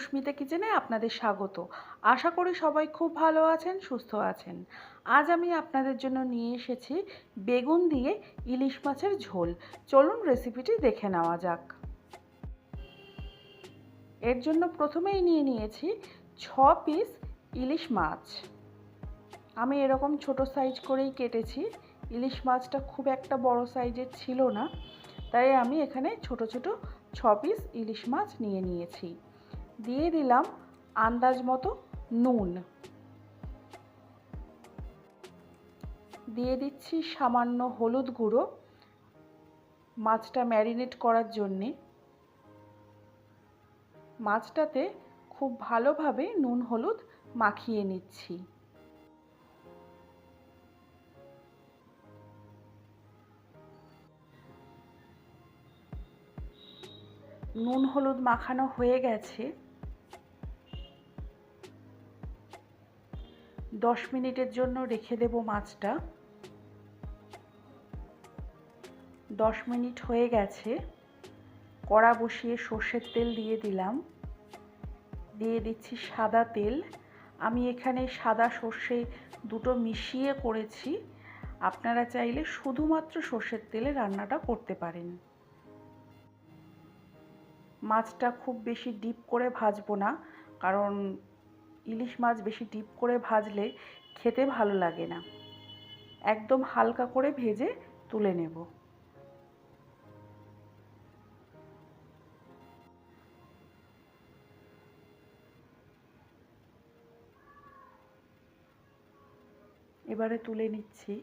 সুস্মিতা কিচেনে আপনাদের স্বাগত। আশা করি সবাই খুব ভালো আছেন, সুস্থ আছেন। আজ আমি আপনাদের জন্য নিয়ে এসেছি বেগুন দিয়ে ইলিশ মাছের ঝোল। চলুন রেসিপিটি দেখে নেওয়া যাক। এর জন্য প্রথমেই নিয়ে নিয়েছি ছ পিস ইলিশ মাছ। আমি এরকম ছোট সাইজ করেই কেটেছি। ইলিশ মাছটা খুব একটা বড় সাইজের ছিল না। তাই আমি এখানে ছোট ছোট ছ পিস ইলিশ মাছ নিয়ে নিয়েছি। দিয়ে দিলাম আন্দাজ মতো নুন। দিয়ে দিচ্ছি সামান্য হলুদ গুঁড়ো মাছটা ম্যারিনেট করার জন্যে। মাছটাতে খুব ভালোভাবে নুন হলুদ মাখিয়ে নিচ্ছি। নুন হলুদ মাখানো হয়ে গেছে। দশ মিনিটের জন্য রেখে দেব মাছটা। দশ মিনিট হয়ে গেছে। কড়া বসিয়ে সর্ষের তেল দিয়ে দিলাম। দিয়ে দিচ্ছি সাদা তেল। আমি এখানে সাদা সর্ষে দুটো মিশিয়ে করেছি। আপনারা চাইলে শুধুমাত্র সর্ষের তেলে রান্নাটা করতে পারেন। মাছটা খুব বেশি ডিপ করে ভাজবো না, কারণ ইলিশ মাছ বেশি ডিপ করে ভাজলে খেতে ভালো লাগে না। একদম হালকা করে ভেজে তুলে নেব। এবারে তুলে নিচ্ছি।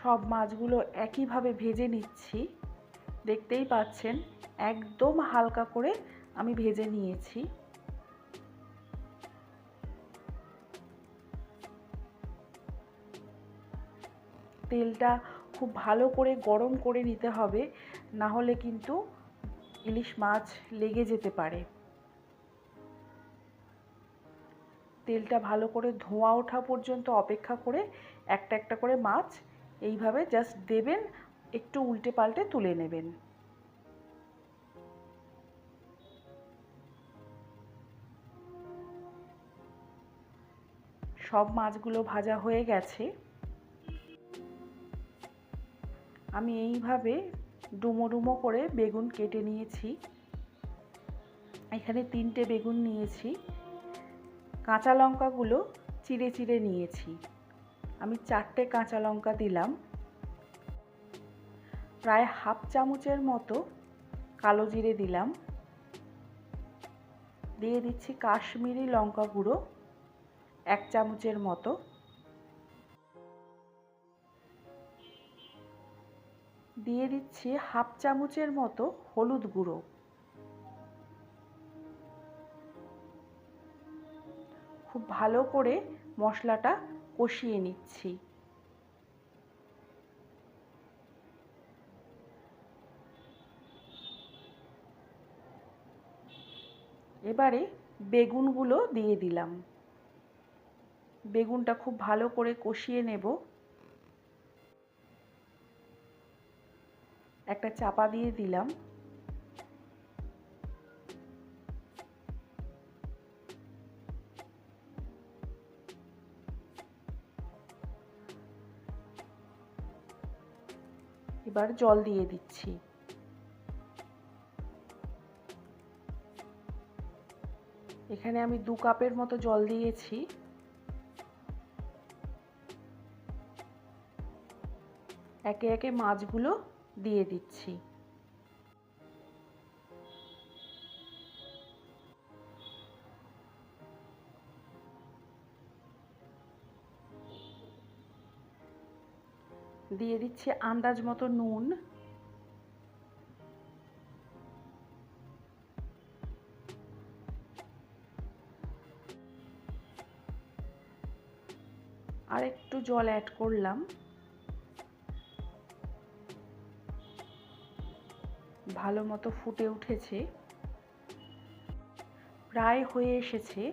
সব মাছগুলো একইভাবে ভেজে নিচ্ছি। দেখতেই পাচ্ছেন, একদম হালকা করে আমি ভেজে নিয়েছি। তেলটা খুব ভালো করে গরম করে নিতে হবে, না হলে কিন্তু ইলিশ মাছ লেগে যেতে পারে। তেলটা ভালো করে ধোঁয়া ওঠা পর্যন্ত অপেক্ষা করে একটা একটা করে মাছ এইভাবে জাস্ট দেবেন, একটু উল্টে পাল্টে তুলে নেবেন। সব মাছগুলো ভাজা হয়ে গেছে। আমি এইভাবে ডুমো ডুমো করে বেগুন কেটে নিয়েছি। এখানে তিনটে বেগুন নিয়েছি। কাঁচা লঙ্কাগুলো চিড়ে চিড়ে নিয়েছি। আমি চারটে কাঁচা লঙ্কা দিলাম। প্রায় হাফ চামচের মতো কালো জিরে দিলাম। দিয়ে দিচ্ছি কাশ্মীরি লঙ্কা গুঁড়ো, এক চামচের মতো। দিয়ে দিচ্ছি হাফ চামচের মতো হলুদ গুঁড়ো। খুব ভালো করে মশলাটা কষিয়ে নিচ্ছি। এবারে বেগুনগুলো দিয়ে দিলাম। বেগুনটা খুব ভালো করে কষিয়ে নেব। একটা চাপা দিয়ে দিলাম। এবার জল দিয়ে দিচ্ছি। এখানে আমি দু কাপের মতো জল দিয়েছি। একে একে মাছগুলো দিয়ে দিচ্ছি। দিয়ে দিচ্ছি আন্দাজ মতো নুন। আর একটু জল অ্যাড করলাম। ভালো মতো ফুটে উঠেছে। প্রায় হয়ে এসেছে।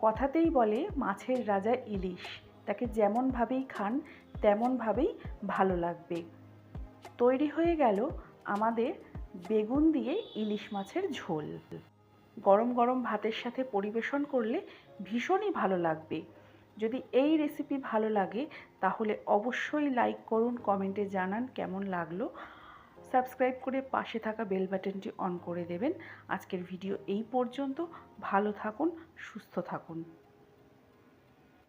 কথাতেই বলে মাছের রাজা ইলিশ। তাকে যেমনভাবেই খান তেমনভাবেই ভালো লাগবে। তৈরি হয়ে গেল আমাদের বেগুন দিয়ে ইলিশ মাছের ঝোল। গরম গরম ভাতের সাথে পরিবেশন করলে ভীষণই ভালো লাগবে। যদি এই রেসিপি ভালো লাগে, তাহলে অবশ্যই লাইক করুন কমেন্টে জানান কেমন লাগল। সাবস্ক্রাইব করে পাশে থাকা বেল বাটনটি অন করে দেবেন। আজকের ভিডিও এই পর্যন্ত। ভালো থাকুন, সুস্থ থাকুন।